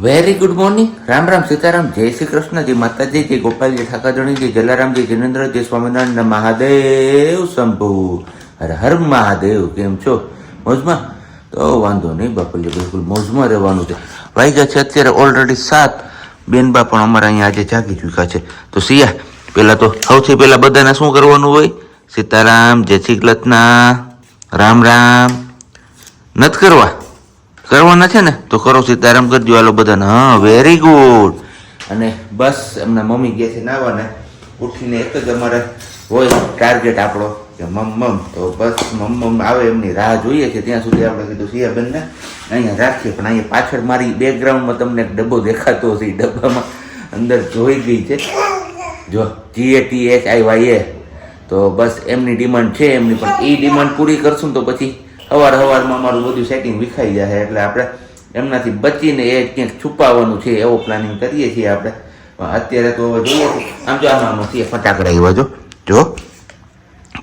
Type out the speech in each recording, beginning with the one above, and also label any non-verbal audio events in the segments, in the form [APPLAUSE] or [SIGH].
Very good morning Ram Ram Sitaram. જય શ્રી કૃષ્ણ. જય માતાજી, જય ગોપાલજી ઠાકાધણી જય જલારામજી જિનેન્દ્ર, જય સ્વામિનારાયણ મહાદેવ શંભુ. હર હર મહાદેવ. કેમ છો? મોજમાં? તો વાંધો નહીં બાપુજી, બિલકુલ મોજમાં રહેવાનું છે. વાગ્યા છે અત્યારે ઓલરેડી સાત. બેનબા પણ અમારા અહીંયા આજે જાગી ચૂક્યા છે. તો સિયા પહેલાં તો સૌથી પહેલાં બધાને શું કરવાનું હોય? સીતારામ, જય શ્રી કૃષ્ણ. રામ રામ. નથી કરવા? કરવાના છે ને, તો કરો સીતારામ કરજો હાલો બધાને. હા વેરી ગુડ અને બસ એમના મમ્મી ગયા છે નાવાને, ઉઠીને એક જ અમારે હોય ટાર્ગેટ આપણો કે મમ તો બસ મમ મમ આવે એમની રાહ જોઈએ છે. ત્યાં સુધી આપણે કીધું સિયાબેનને અહીંયા રાખીએ, પણ અહીંયા પાછળ મારી બેકગ્રાઉન્ડમાં તમને એક ડબ્બો દેખાતો હશે એ ડબ્બામાં. અંદર જોઈ ગઈ છે. જો G A T H I Y A તો બસ એમની ડિમાન્ડ છે એમની, પણ એ ડિમાન્ડ પૂરી કરશું તો પછી સવાર સવારમાં અમારું બધું સેટિંગ વિખાઈ જાય એટલે આપણે એમનાથી બચીને એ ક્યાંક છુપાવવાનું છે, એવો પ્લાનિંગ કરીએ છીએ આપણે. અત્યારે તો જોઈએ. આમ જો આમાં છીએ, ફટાકડા એવા જો. જો.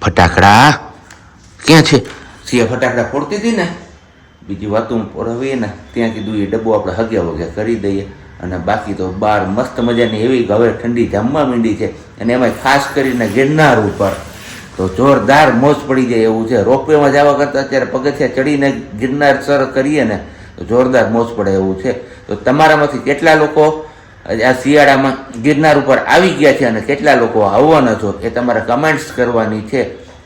ફટાકડા. ક્યાં છે? સિયા ફટાકડા ફોડતી હતી ને? બીજી વાતો પોરવીએ ને, ત્યાં કીધું એ ડબ્બો આપણે હગ્યા વગ્યા કરી દઈએ. અને બાકી તો બાર મસ્ત મજાની એવી હવે ઠંડી જામવા માંડી છે. અને એમાં ખાસ કરીને ગિરનાર ઉપર. તો જોરદાર મોજ પડી જાય એવું છે. રોપવેમાં જવા કરતાં અત્યારે પગથિયા ચડીને ગિરનાર સર કરીએ ને, તો જોરદાર મોજ પડે એવું છે. તો તમારામાંથી કેટલા લોકો આ શિયાળામાં ગિરનાર ઉપર આવી ગયા છે અને કેટલા લોકો આવવાના છો એ તમારે કમેન્ટ્સ કરવાની છે.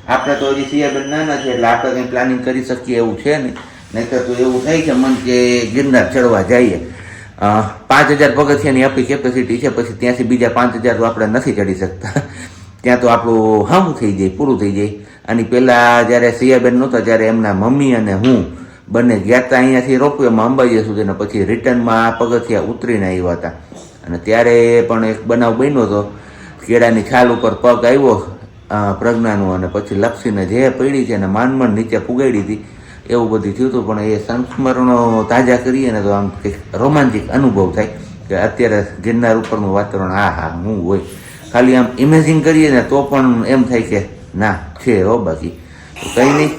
આપણે તો હજી શિયાળ નાના છે એટલે આપણે કંઈ પ્લાનિંગ કરી શકીએ એવું છે નહીં. નહીંતર તો એવું થાય છે મન કે ગિરનાર ચડવા જઈએ. પાંચ હજાર પગથિયાની આપણી કેપેસિટી છે, પછી ત્યાંથી બીજા પાંચ હજાર તો આપણે નથી ચડી શકતા. ત્યાં તો આપણું હમ થઈ જાય, પૂરું થઈ જાય. આની પહેલાં જ્યારે સિયાબેન નહોતા, ત્યારે એમના મમ્મી અને હું બંને ગયા હતા અહીંયાથી રોપવેમાં અંબાજી સુધી ને પછી રિટર્નમાં આ પગથિયા ઉતરીને આવ્યા હતા અને ત્યારે પણ એક બનાવ બન્યો હતો, કેળાની છાલ ઉપર પગ આવ્યો પ્રજ્ઞાનું અને પછી લપસીને જે પડી છે અને માંડ નીચે ફુગાડી હતી, એવું બધું થયું હતું. પણ એ સંસ્મરણો તાજા કરીએ ને તો આમ કંઈક રોમાંચિક અનુભવ થાય કે અત્યારે ગિરનાર ઉપરનું વાતાવરણ હા હા હું હોય. ખાલી આમ ઇમેજિન કરીએ ને તો પણ એમ થાય કે ના, છે હો બાકી. કંઈ નહીં.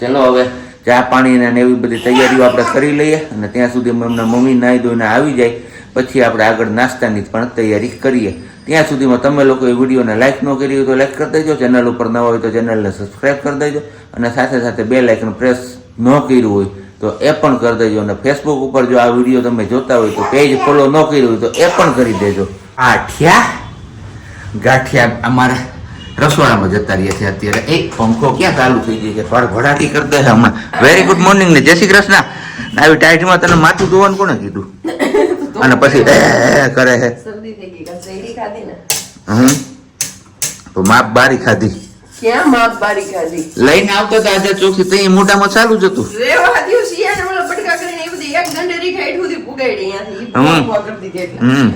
ચલો હવે ચા પાણી ને એવી બધી તૈયારીઓ આપણે કરી લઈએ અને ત્યાં સુધી એમના મમ્મી નાહી ધોઈને આવી જાય. પછી આપણે આગળ નાસ્તાની પણ તૈયારી કરીએ. ત્યાં સુધીમાં તમે લોકો એ વિડીયોને લાઇક ન કરી હોય તો લાઇક કરી દેજો. ચેનલ ઉપર નવા હોય તો ચેનલને સબસ્ક્રાઈબ કરી દેજો. અને સાથે સાથે બે લાઇકનું પ્રેસ ન કર્યું હોય તો એ પણ કરી દેજો. અને ફેસબુક ઉપર જો આ વીડિયો તમે જોતા હોય તો પેજ ફોલો ન કર્યું હોય તો એ પણ કરી દેજો. આઠિયા ગાંઠિયા અમારા રસોડામાં જતા રહ્યા છે અત્યારે. એક પંખો ક્યાં ચાલુ થઈ ગઈ છે? ફળ ભડાકી કરતા છે હમણાં. વેરી ગુડ મોર્નિંગ ને. જય શ્રી કૃષ્ણ. આવી ટાઈટમાં તને માથું ધોવાનું કોને કીધું? [LAUGHS] અને પછી કરે છે. હમ? તો માપ બારી ખાધી. ક્યાં માપ બારી ખાધી? લઈને આવતો તો આજે ચોખ્ખી તઈ મોઢામાં ચાલુ જ હતું. રેવા દિવસ ઈયાને ઓલા બટકા કરીને એ બધી એક દંડેરી ખાઈ સુધી પુગાડી અહીંયાથી. હમ. ઈ ભૂવા કરી દીધી એટલે. હમ.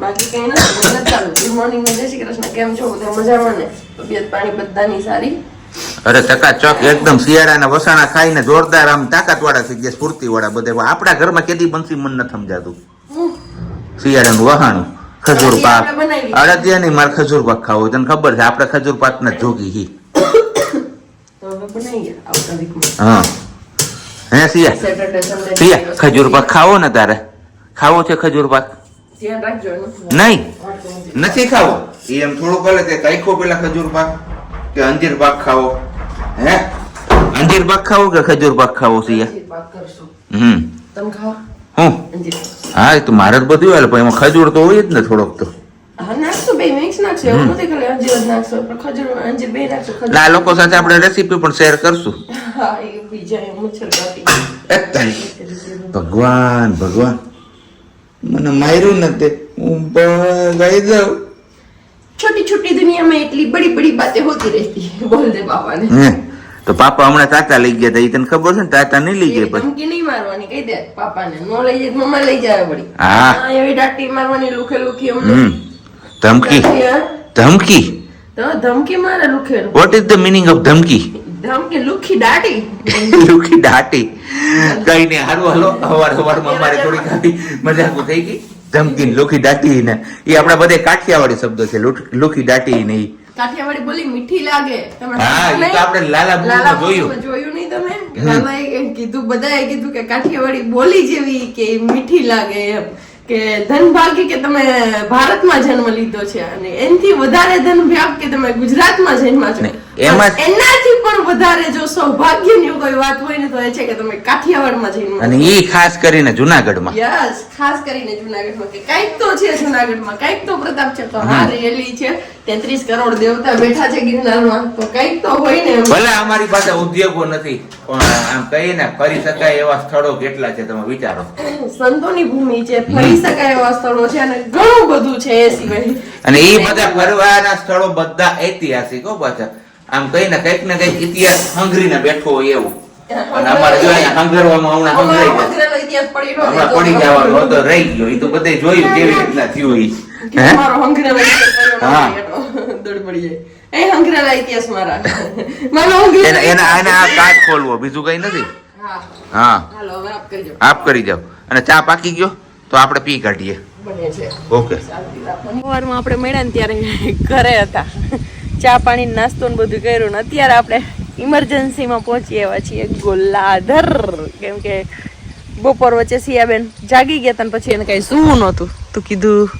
બાકી કઈ નથી બધા ચાલુ. ગુડ મોર્નિંગ જય શ્રી કૃષ્ણ. કેમ છો? બધા મજામાં ને? તબિયત પાણી બધાની સારી? અરે ચકાચક એકદમ શિયાળાના વસાણા ખાઈને જોરદાર આમ તાકાત વાળા થઈ ગયા સ્ફૂર્તિ વાળા બધા. આપણા ઘરમાં કેદી બનશી મન ન સમજાતું. શિયાળાનું વહાણું ખજૂર પાક. અડદિયા નહીં મારે ખજૂર પાક ખાવો તને ખબર છે આપણે ખજૂર પાક ના જોગી હી. હા હે સિયા શિયા સિયા ખજૂર પાક ખાવો ને તારે? ખાવો છે ખજૂર પાક. નહીં. નથી. ખાવો. એમ થોડું ભલે તે કાઈખો પેલા ખજૂર પાક કે અંજીર પાક ખાવો. હે? અંજીર પાક ખાવો કે ખજૂર પાક ખાવો સિયા અંજીર હમ. તમે ખાઓ. હું? હા એ તો મારે બધું હાલે પણ એમાં ખજૂર તો હોય જ ને થોડોક તો. આ લોકો સાથે આપણે રેસીપી પણ શેર કરશું. ભગવાન ભગવાન. મને માર્યું નથી. હું ગઈ જાઉં. છોટી છોટી દુનિયામાં એટલી બડી બડી બાતે હોતી રહેતી બોલ બાપાને. તો પાપા હમણાં તાતા લઈ ગયા હતા એ તને ખબર છે ને તાતા નહીં લઈ ગયા પછી? ધમકી નહીં મારવાની કહી દે પાપાને. નો લઈ જાય મમ્મા લઈ જાય વળી. હા. એવી ડાટી મારવાની લુખે લુખી હમ. ધમકી? ધમકી? તો ધમકી મારે લુખે what is the meaning of ધમકી? ધમકી લુખી દાટી? લુખી દાટી. કઈ નહીં હારું હાલો હવાર હવારમાં અમારે થોડીક આવી મજાક થઈ ગઈ. ધમકી લુખી દાટી ને એ આપણા બધે કાઠિયાવાડી શબ્દ છે લુખી દાટી ને કાઠિયાવાડી બોલી મીઠી લાગે. હા, એ તો નહીં? આપણે લાલા movie જોયું. જોયું નહીં તમે? લાલાએ એમ કીધું બધાએ કીધું કે કાઠિયાવાડી બોલી જેવી કે મીઠી લાગે એમ. કે ધનભાગી કે તમે ભારતમાં જન્મ લીધો છે અને એનથી વધારે ધનભાગ કે તમે ગુજરાતમાં જન્મ છો. એમાં એનાથી પણ વધારે જો સૌભાગ્યની કોઈ વાત હોય ને તો એ છે કે તમે કાઠિયાવાડમાં જઈને અને એ ખાસ કરીને જુનાગઢમાં. યસ ખાસ કરીને જુનાગઢમાં. કે કંઈક તો છે જુનાગઢમાં કંઈક તો પ્રતાપ છે તો હા રેલી છે તેત્રીસ કરોડ દેવતા બેઠા છે ગિરનારમાં. તો કંઈક તો હોય ને ભલે અમારી પાસે ઉદ્યોગો નથી પણ આમ કહીએ ને ફરી શકાય એવા સ્થળો કેટલા છે તમે વિચારો. સંતોની ભૂમિ છે ફરી શકાય એવા સ્થળો છે અને ઘણું બધું છે એ સિવાય. અને એ બધા ફરવાના સ્થળો બધા ઐતિહાસિક હો પાછા. આમ કઈ ને કંઈક ને કંઈક ઇતિહાસ હંગરીને બેઠો હોય એવું. અને અમારે જો અહીંયા હંગરવામાં હમણાં. પડી જવાનો હતો રહી ગયો. એ તો બધે જોયું કેવી રીતના થયું ઈ. હે? એ હંગરેલા ઇતિહાસ મારા. એના એના આ કાચ ખોલવો બીજું કઈ નથી? હા. આપ કરી જાઓ. અને ચા પાકી ગયો? તો આપણે પી કાઢીએ. ઓકે. સવારમાં આપણે મળ્યા ને ત્યારે ઘરે હતા. ચા પાણી, નાસ્તો ને બધું કર્યું ને અત્યારે આપણે ઇમરજન્સીમાં પહોંચી આવ્યા છીએ, ગોલાધર. કેમ કે બપોર વચ્ચે સિયાબેન જાગી ગયા હતા પછી એને કઈ સૂવું નહોતું. તો કીધું,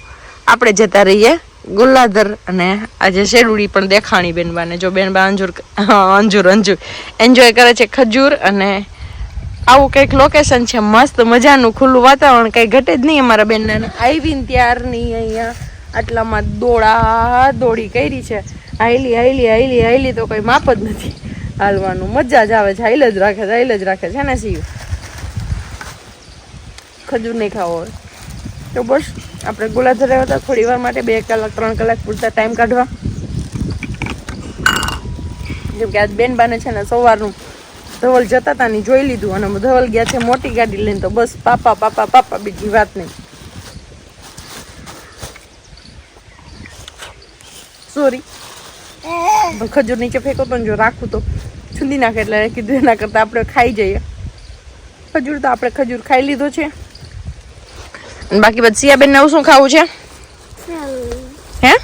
આપણે જતા રહીએ ગોલાધર અને આજે શેરુડી પણ દેખાણી બેનબાને. જો બેનબા અંજુર અંજુર અંજુર. એન્જોય કરે છે ખજૂર અને આવું કંઈક લોકેશન છે, મસ્ત મજાનું ખુલ્લું વાતાવરણ, કંઈ ઘટે જ નહીં અમારા બેનને. આવીને ત્યારની અહીંયા આટલામાં દોડા દોડી કરી છે. હાઈલી હાઈલી હાઈલી હાઈલી તો કંઈ માપ જ નથી. હાલવાનું મજા જ આવે છે. હાઈલ જ રાખે છે હાઈલ જ રાખે છે ને સીયું ખજૂર નહીં ખાવો હોય. તો બસ, આપણે ગોલાધર આવ્યા હતા, થોડી વાર માટે બે કલાક, ત્રણ કલાક પૂરતા ટાઈમ કાઢવા. જેમ કે આજ બેન બાને છે ને સવારનું ધવલ જતા હતા ને જોઈ લીધું અને ધવલ ગયા છે મોટી ગાડી લઈને, તો બસ પાપા પાપા પાપા બીજી વાત નહીં. સોરી. ખજૂર નીચે ફેંકો તો જો રાખું તો છુંદી નાખે એટલે કીધું એના કરતાં આપણે ખાઈ જઈએ. ખજૂર તો આપણે ખજૂર ખાઈ લીધો છે. અને બાકી પછી સિયાબેન નવું શું ખાવું છે? હે?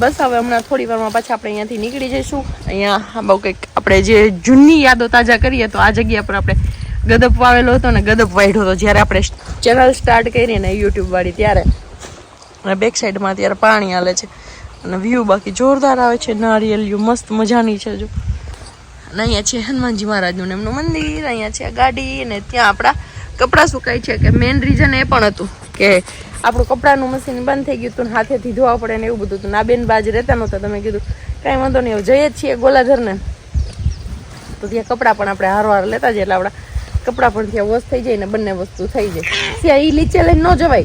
બસ હવે હમણાં થોડી વારમાં પાછા આપણે અહીંયાથી નીકળી જઈશું. અહીંયા બહુ કંઈક આપણે જે જૂની યાદો તાજા કરીએ તો આ જગ્યા પર આપણે ગદપ વાવેલો હતો ને ગદપ વાઢ્યો હતો. જ્યારે આપણે ચેનલ સ્ટાર્ટ કરી ને યુટ્યુબ વાળી ત્યારે અને બેક સાઈડમાં અત્યારે પાણી હાલે છે. અને વ્યૂ બાકી જોરદાર આવે છે. નારિયેલિયું મસ્ત મજાની છે જો. અને અહીંયા છે હનુમાનજી મહારાજનું એમનું મંદિર, અહીંયા છે ગાડી અને ત્યાં આપણા કપડાં સુકાય છે. કે મેઇન રીઝન એ પણ હતું કે આપણું કપડાનું મશીન બંધ થઈ ગયું હતું હાથેથી ધોવા પડે ને એવું બધું હતું. ના બેન બાજ રહેતા નહોતા તમે કીધું, કાંઈ વાંધો નહીં જઈએ જ છીએ ગોલાધરને. તો ત્યાં કપડાં પણ આપણે હારવાર લેતા જઈએ, એટલે આપણા કપડાં પણ ત્યાં વોશ થઈ જાય ને બંને વસ્તુ થઈ જાય. ત્યાં એ લીચે લઈને ન જવાય.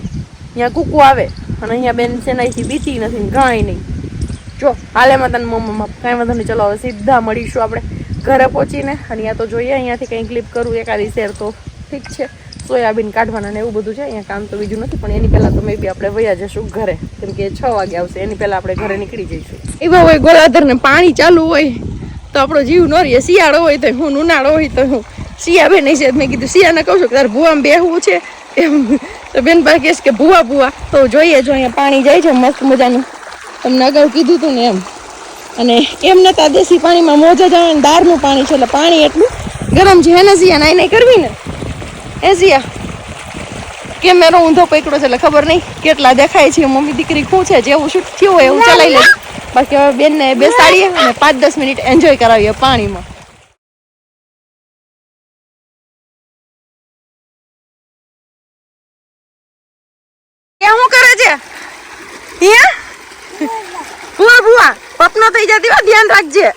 ત્યાં કૂકુ આવે. અને અહીંયા બેન સેનાઈથી બીતી નથી કાંઈ નહીં. જો, હાલે માં તને મમ્મા. કાંઈ વાંધો નહીં, ચલો, હવે સીધા મળીશું આપણે ઘરે પહોંચીને. અહીંયા તો જોઈએ, અહીંયાથી કંઈ ક્લિપ કરવું એકાદી શેર તો ઠીક છે. સોયાબીન કાઢવાના ને એવું બધું છે, અહીંયા કામ તો બીજું નથી, પણ એની પહેલાં તો મે બી આપણે વયા જશું ઘરે. કેમ કે છ વાગે આવશે, એની પહેલાં આપણે ઘરે નીકળી જઈશું. એવા હોય ગોલાધર ને પાણી ચાલુ હોય, તો આપણો જીવ ન રહીએ શિયાળો હોય તો હું ઉનાળો હોય તો હું. શિયા બેન છે મેં કીધું શિયાને કહું છું કે તારે ભૂવામાં બેહવું છે. એમ તો બેન ભાઈ કહેશે કે, ભૂવા ભૂવા. તો જોઈએ, જો અહીંયા પાણી જાય છે, મસ્ત મજાનું. તમને અગાઉ કીધું હતું ને એમ. અને એમ નતા દેશી પાણીમાં મોજ જ આવે ને દાળનું પાણી છે, એટલે પાણી એટલું ગરમ છે. ને સિયા, નાઈ નાઈ કરવી ને? એ સિયા? કેમેરો ઊંધો પકડો છે, એટલે ખબર નહીં કેટલા દેખાય છે. મમ્મી દીકરી ખૂ છે, જેવું શૂટ થયું હોય એવું ચલાવી લે બાકી હવે બેનને બેસાડીએ અને પાંચ દસ મિનિટ એન્જોય કરાવીએ પાણીમાં ક્યાં શું કરે છે અહીંયા ભુવા ભુવા હોય ધ્યાન રાખજે.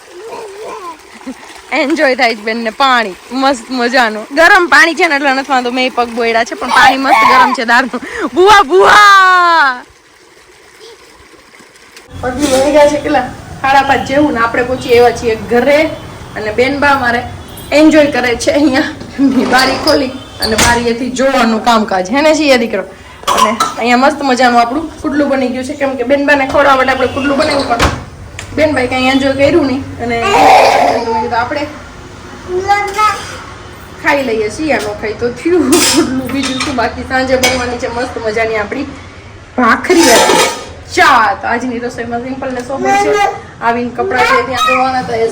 એન્જોય થાય છે બેનને પાણી. મસ્ત મજાનું. ગરમ પાણી છે ને એટલે નથી વાંધો. મેં પગ બોયડા છે, પણ પાણી મસ્ત ગરમ છે દારનું. ભુવા, ભૂવા! પગી વહી ગયા છે કેટલા? સાડા પાંચ જેવું ને આપણે પહોંચી એવા છીએ ઘરે અને બેનબા મારે એન્જોય કરે છે અહીંયા. બારી ખોલી અને બારીએથી જોવાનું કામકાજ. હે ને છીએ દીકરો? અને અહીંયા મસ્ત મજાનું આપણું કુટલું બની ગયું છે. કેમ કે બેનબાને ખવડાવવા માટે આપણે કુટલું બનાવ્યું પણ બેનભાઈ કઈ એન્જોય કર્યું નહીં અને તો આપણે ખાઈ લઈએ શિયાળો ખાઈ તો થયું. બીજું શું બાકી? સાંજે બનવાની છે મસ્ત મજાની આપણી ભાખરી ચા તો આજની રસોઈમાં સિમ્પલ ને સોબર છે. આવીને કપડાં છે ત્યાં ધોવાના તો એ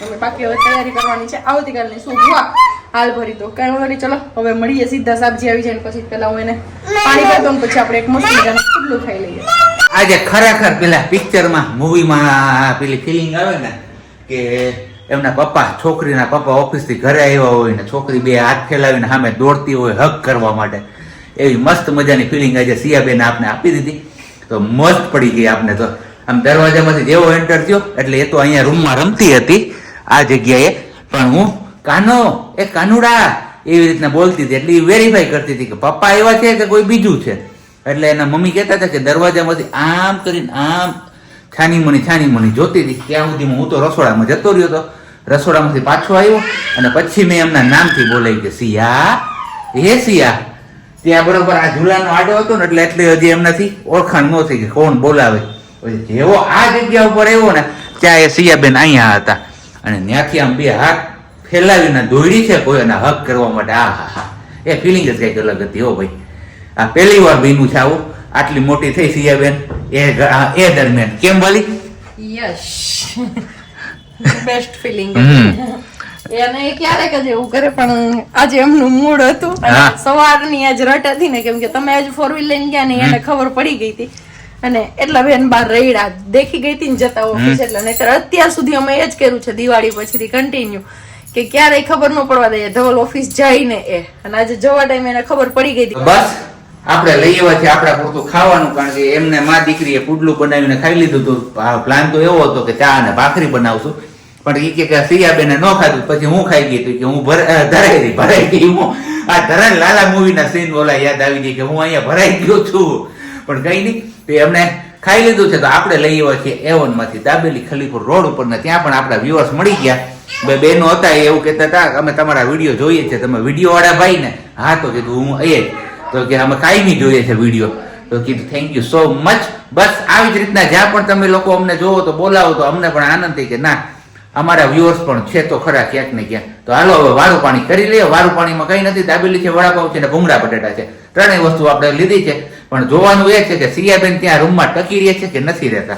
હવે બાકી હવે તૈયારી કરવાની છે. આવતીકાલની શું ભૂવા હાલ ભરી દો. કઈ વાંધો ચલો. હવે મળીએ સીધા સાબજી આવી જાય ને પછી પેલા હું એને પાણી કરી દઉં પછી આપણે એક મસ્ત મજાનું ખુલ્લું ખાઈ લઈએ. આજે ખરેખર પેલા પિક્ચરમાં મૂવીમાં પેલી ફિલિંગ આવે ને, કે એમના પપ્પા, છોકરીના પપ્પા ઓફિસથી ઘરે આવ્યા હોય ને, છોકરી બે હાથ ફેલાવીને સામે દોડતી હોય હક કરવા માટે. એવી મસ્ત મજાની ફિલિંગ આજે સિયાબેન આપને આપી દીધી. તો મસ્ત પડી ગઈ આપને તો. આમ દરવાજામાંથી જેવો એન્ટર થયો, એટલે એ તો અહીંયા રૂમમાં રમતી હતી આ જગ્યાએ. પણ હું, કાનો, એ કાનુડા, એવી રીતના બોલતી હતી. એટલે એ વેરીફાઈ કરતી હતી કે પપ્પા એવા છે કે કોઈ બીજું છે? એટલે એના મમ્મી કહેતા હતા કે દરવાજામાંથી આમ કરીને આમ છાની મણી છાની મણી જોતી હતી. ત્યાં સુધી હું તો રસોડામાં જતો રહ્યો હતો. રસોડામાંથી પાછો આવ્યો અને પછી મેં એમના નામથી બોલાવી કે સિયા, હે સિયા, ત્યાં બરોબર આ ઝૂલાનો આડો હતો ને એટલે એટલે હજી એમનાથી ઓળખાણ ન થઈ કે કોણ બોલાવે. જેવો આ જગ્યા ઉપર આવ્યો ને ત્યાં એ સિયાબેન અહીંયા હતા. અને ત્યાંથી આમ બે હાથ ફેલાવીને દોડી છે કોઈ એના હક કરવા માટે આ હા હા એ ફિલિંગ જ કંઈક અલગ હતી હો ભાઈ. આ પહેલી વાર બન્યું છે આવું. આટલી મોટી થઈ સિયાબેન એ એ દરમિયાન. કેમ બોલી યસ બેસ્ટ ફિલિંગ. એને ક્યારેક જ એવું કરે પણ આજે એમનું મૂડ હતું. સવારની આજ રટ હતી ને કેમ કે તમે આજ ફોર વ્હીલ લઈને ગયા ને એને ખબર પડી ગઈ હતી. અને એટલા બેન બાર રેડા દેખી ગઈ હતી ને જતા ઓફિસ એટલે. નહીતર અત્યાર સુધી અમે એ જ કર્યું છે દિવાળી પછીથી કન્ટિન્યુ કે ક્યારેય ખબર ન પડવા દઈએ. ધવલ ઓફિસ જાય ને એ. અને આજે જવા ટાઈમે એને ખબર પડી ગઈ હતી. બસ. આપણે લઈ આવ્યા છે આપણા પૂરતું ખાવાનું, કારણ કે એમને મા દીકરીએ પુડલું બનાવીને ખાઈ લીધું હતું. પ્લાન તો એવો હતો કે ચા અને ભાખરી બનાવશું. પણ એ કે સિયાબેને ન ખાધું, પછી હું ખાઈ ગઈ હતી કે હું ધરાઈ ગઈ, ભરાઈ ગઈ હું. આ ધરાન લાલા મૂવીના સીન ઓલા યાદ આવી ગઈ કે હું અહીંયા ભરાઈ ગયો છું. પણ કઈ નહીં તો એમને ખાઈ લીધું છે, તો આપણે લઈ આવ્યા છીએ એવનમાંથી દાબેલી ખલીપુર રોડ ઉપર ને ત્યાં પણ આપણા વ્યુઅર્સ મળી ગયા. બે બહેનો હતા એવું કહેતા હતા, અમે તમારા વીડિયો જોઈએ છે, તમે વીડિયો વાળા ભાઈ ને હા, તો કીધું, હું એ તો કે અમે કાયમી જોઈએ છે વીડિયો. તો કીધું થેન્ક યુ સો મચ બસ આવી જ રીતના જ્યાં પણ તમે લોકો અમને જોવો તો બોલાવો તો અમને પણ આનંદ થાય કે ના, અમારા વ્યુઅર્સ પણ છે તો ખરા ક્યાંક ને ક્યાંક. તો હાલો, હવે વારું પાણી કરી લઈએ. વારું પાણીમાં કઈ નથી. દાબેલી છે વડાપાવ છે ને ભૂંગળા બટેટા છે. ત્રણેય વસ્તુ આપણે લીધી છે. પણ જોવાનું એ છે કે સિયાબેન ત્યાં રૂમમાં ટકી રહે છે કે નથી રહેતા?